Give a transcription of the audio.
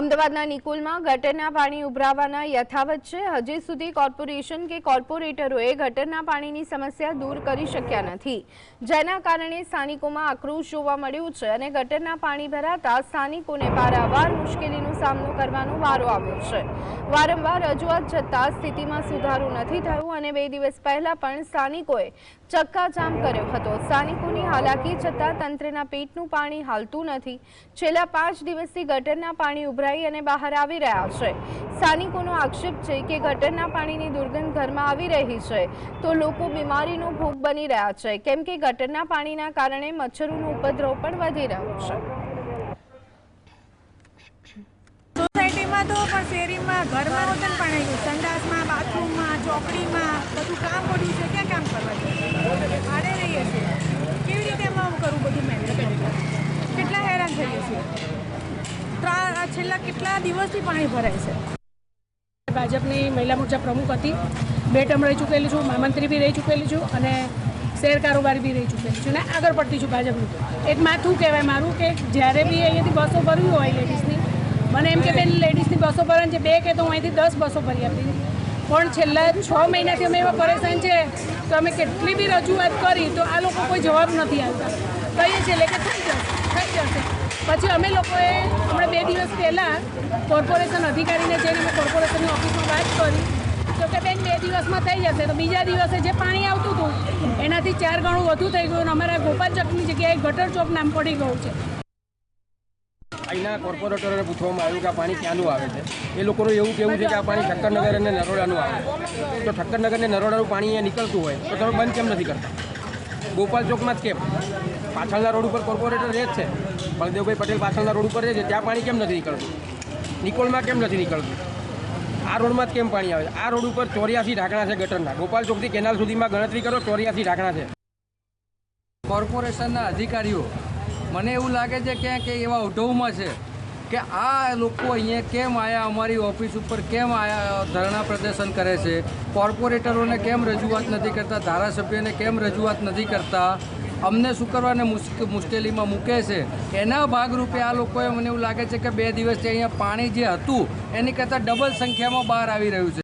અમદાવાદના નિકોલમાં ગટરના પાણી ઉભરાવાના યથાવત છે. હજી સુધી કોર્પોરેશન કે કોર્પોરેટરોએ ગટરના પાણીની સમસ્યા દૂર કરી શક્યા નથી. જેના કારણે સ્થાનિકોમાં આક્રોશ જોવા મળ્યો છે અને ગટરના પાણી ભરાતા સ્થાનિકોને વારંવાર મુશ્કેલીનો સામનો કરવાનો વારો આવ્યો છે. વારંવાર રજૂઆત છતાં સ્થિતિમાં સુધારો નથી થયો અને બે દિવસ પહેલા પણ સ્થાનિકોએ ચક્કાજામ કર્યો હતો. સ્થાનિકોની હાલાકી છતાં તંત્રના પેટનું પાણી હાલતું નથી. છેલ્લા પાંચ દિવસથી ગટરના પાણી ઉભરાઈ અને બહાર આવી રહ્યા છે. સ્થાનિકોનો આક્ષેપ છે કે ગટરના પાણીની દુર્ગંધ ઘરમાં આવી રહી છે તો લોકો બીમારીનો ભોગ બની રહ્યા છે. કેમ કે ગટરના પાણીના કારણે મચ્છરોનો ઉપદ્રવ પણ વધી રહ્યો છે. સોસાયટીમાં તો પણ શેરીમાં ઘરમાં પાણી સંડાસમાં, બાથરૂમમાં, ચોકડીમાં બધું કામ પડ્યું છે, ક્યાં કામ કરવા ભાડે રહીએ છીએ. કેવી રીતે એમાં કરવું બધું મેનેજ કેટલા હેરાન થઈએ છીએ. છેલ્લા કેટલા દિવસથી પાણી ભરાય છે? ભાજપની મહિલા મોરચા પ્રમુખ હતી. બે ટર્મ રહી ચૂકેલી છું, મહામંત્રી બી રહી ચૂકેલી છું અને શેર કારોબારી બી રહી ચૂકેલી છું અને આગળ પડતી છું ભાજપનું. એક માથું કહેવાય મારું કે જ્યારે બી અહીંયાથી બસો ભરવી હોય લેડીઝની મને એમ કે બેન લેડીઝની બસો ભરવાની છે, બે કે તો હું અહીંથી દસ બસો ભરી આપી પણ છેલ્લા છ મહિનાથી અમે એવા પરેશાન છે તો અમે કેટલી બી રજૂઆત કરી તો આ લોકો કોઈ જવાબ નથી આવતા કહીએ છીએ એટલે કે થઈ જશે થઈ જશે. પછી અમે લોકોએ હમણાં બે દિવસ પહેલાં કોર્પોરેશન અધિકારીને જઈને મેં કોર્પોરેશનની ઓફિસમાં વાત કરી, તો કે બેન બે દિવસમાં થઈ જશે. તો બીજા દિવસે જે પાણી આવતું હતું, એનાથી ચાર ગણું વધુ થઈ ગયું અને અમારા ગોપાલ ચોકની જગ્યાએ ગટર ચોક નામ પડી ગયું છે. અહીંના કોર્પોરેટરોને પૂછવામાં આવ્યું કે આ પાણી ક્યાંનું આવે છે. એ લોકોનું એવું કહેવું છે કે આ પાણી ઠક્કરનગર અને નરોડાનું આવે તો ઠક્કરનગર અને નરોડાનું પાણી અહીંયા નીકળતું હોય, તો તમે બંધ કેમ નથી કરતા? ગોપાલ ચોકમાં જ કેમ? પાછળના રોડ ઉપર કોર્પોરેટર રહે જ છે. બળદેવભાઈ પટેલ પાછળના રોડ ઉપર રહે છે, ત્યાં પાણી કેમ નથી નીકળતું? નિકોલમાં કેમ નથી નીકળતું? આ રોડમાં જ કેમ પાણી આવે આ રોડ ઉપર ચોર્યાસી ઢાંકણા છે ગટરના. ગોપાલ ચોકથી કેનાલ સુધીમાં ગણતરી કરો, ચોર્યાસી ઢાંકણા છે. કોર્પોરેશનના અધિકારીઓ મને એવું લાગે છે કે એવા ઉઢવમાં છે કે આ લોકો અહીંયા કેમ આયા, અમારી ઓફિસ ઉપર કેમ આયા, ધરણા પ્રદર્શન કરે છે? કોર્પોરેટરોને કેમ રજૂઆત નથી કરતા? ધારાસભ્યોને કેમ રજૂઆત નથી કરતા? અમને શું કરવાને મુશ્કેલીમાં મૂકે છે? એના ભાગરૂપે આ લોકોએ મને એવું લાગે છે કે બે દિવસથી અહીંયા પાણી જે હતું, એની કરતાં ડબલ સંખ્યામાં બહાર આવી રહ્યું છે.